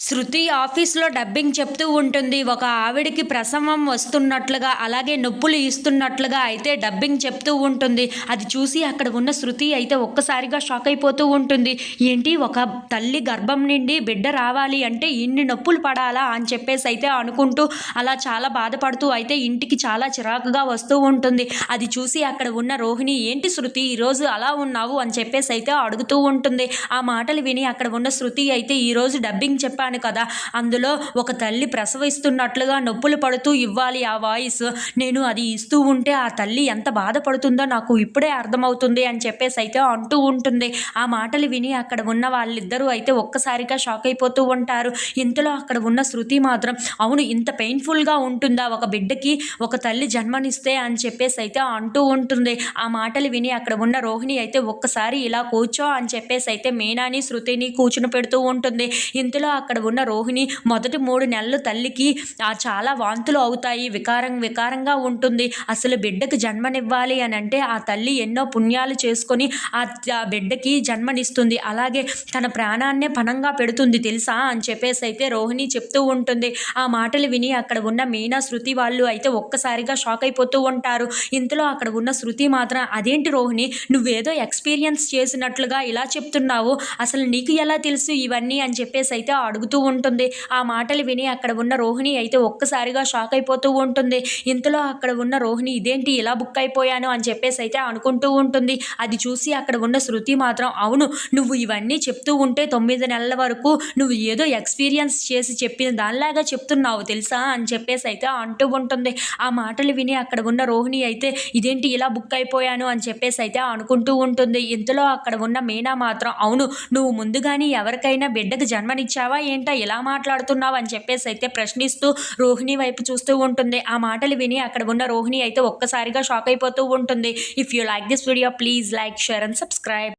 శృతి ఆఫీస్లో డబ్బింగ్ చెప్తూ ఉంటుంది. ఒక ఆవిడికి ప్రసవం వస్తున్నట్లుగా అలాగే నొప్పులు ఇస్తున్నట్లుగా అయితే డబ్బింగ్ చెప్తూ ఉంటుంది. అది చూసి అక్కడ ఉన్న శృతి అయితే ఒక్కసారిగా షాక్ అయిపోతూ ఉంటుంది. ఏంటి ఒక తల్లి గర్భం నుండి బిడ్డ రావాలి అంటే ఇన్ని నొప్పులు పడాలా అని చెప్పేసి అయితే అనుకుంటూ అలా చాలా బాధపడుతూ అయితే ఇంటికి చాలా చిరాకుగా వస్తూ ఉంటుంది. అది చూసి అక్కడ ఉన్న రోహిణి ఏంటి శృతి ఈరోజు అలా ఉన్నావు? అని చెప్పేసి అయితే అడుగుతూ ఉంటుంది. ఆ మాటలు విని అక్కడ ఉన్న శృతి అయితే ఈరోజు డబ్బింగ్ చెప్పాను. కదా. అందులో ఒక తల్లి ప్రసవిస్తున్నట్లుగా నొప్పులు పడుతూ ఇవ్వాలి ఆ వాయిస్. నేను అది ఇస్తూ ఉంటే ఆ తల్లి ఎంత బాధపడుతుందో నాకు ఇప్పుడే అర్థమవుతుంది అని చెప్పేసి అయితే అంటూ ఉంటుంది. ఆ మాటలు విని అక్కడ ఉన్న వాళ్ళిద్దరూ అయితే ఒక్కసారిగా షాక్ అయిపోతూ ఉంటారు. ఇంతలో అక్కడ ఉన్న శృతి మాత్రం అవును ఇంత పెయిన్ఫుల్గా ఉంటుందా? ఒక బిడ్డకి ఒక తల్లి జన్మనిస్తే? అని చెప్పేసి అయితే అంటూ ఉంటుంది. ఆ మాటలు విని అక్కడ ఉన్న రోహిణి అయితే ఒక్కసారి ఇలా కూర్చో అని చెప్పేసి అయితే మీనాని శృతిని కూర్చుని పెడుతూ ఉంటుంది. ఇంతలో అక్కడ ఉన్న రోహిణి మొదటి మూడు నెలలు తల్లికి ఆ చాలా వాంతులు అవుతాయి వికారం వికారంగా ఉంటుంది. అసలు బిడ్డకు జన్మనివ్వాలి అని అంటే ఆ తల్లి ఎన్నో పుణ్యాలు చేసుకొని ఆ బిడ్డకి జన్మనిస్తుంది. అలాగే తన ప్రాణాన్నే పణంగా పెడుతుంది తెలుసా? అని చెప్పేసి అయితే రోహిణి చెప్తూ ఉంటుంది. ఆ మాటలు విని అక్కడ ఉన్న మీనా శృతి వాళ్ళు అయితే ఒక్కసారిగా షాక్ అయిపోతూ ఉంటారు. ఇంతలో అక్కడ ఉన్న శృతి మాత్రం అదేంటి రోహిణి నువ్వేదో ఎక్స్పీరియన్స్ చేసినట్లుగా ఇలా చెప్తున్నావు. అసలు నీకు ఎలా తెలుసు ఇవన్నీ? అని చెప్పేసి అయితే అడుగు నవ్వుతూ ఉంటుంది. ఆ మాటలు విని అక్కడ ఉన్న రోహిణి అయితే ఒక్కసారిగా షాక్ అయిపోతూ ఉంటుంది. ఇంతలో అక్కడ ఉన్న రోహిణి ఇదేంటి ఇలా బుక్ అయిపోయాను? అని చెప్పేసి అయితే అనుకుంటూ ఉంటుంది. అది చూసి అక్కడ ఉన్న శృతి మాత్రం అవును నువ్వు ఇవన్నీ చెప్తూ ఉంటే తొమ్మిది నెలల వరకు నువ్వు ఏదో ఎక్స్పీరియన్స్ చేసి చెప్పిన దానిలాగా చెప్తున్నావు తెలుసా? అని చెప్పేసి అయితే అంటూ ఉంటుంది. ఆ మాటలు విని అక్కడ ఉన్న రోహిణి అయితే ఇదేంటి ఇలా బుక్ అయిపోయాను? అని చెప్పేసి అయితే అనుకుంటూ ఉంటుంది. ఇంతలో అక్కడ ఉన్న మీనా మాత్రం అవును నువ్వు ముందుగానే ఎవరికైనా బిడ్డకు జన్మనిచ్చావా ఏంటా? ఇలా మాట్లాడుతున్నావు అని చెప్పేసి అయితే ప్రశ్నిస్తూ రోహిణి వైపు చూస్తూ ఉంటుంది. ఆ మాటలు విని అక్కడ ఉన్న రోహిణి అయితే ఒక్కసారిగా షాక్ అయిపోతూ ఉంటుంది. If you like this video please like share and subscribe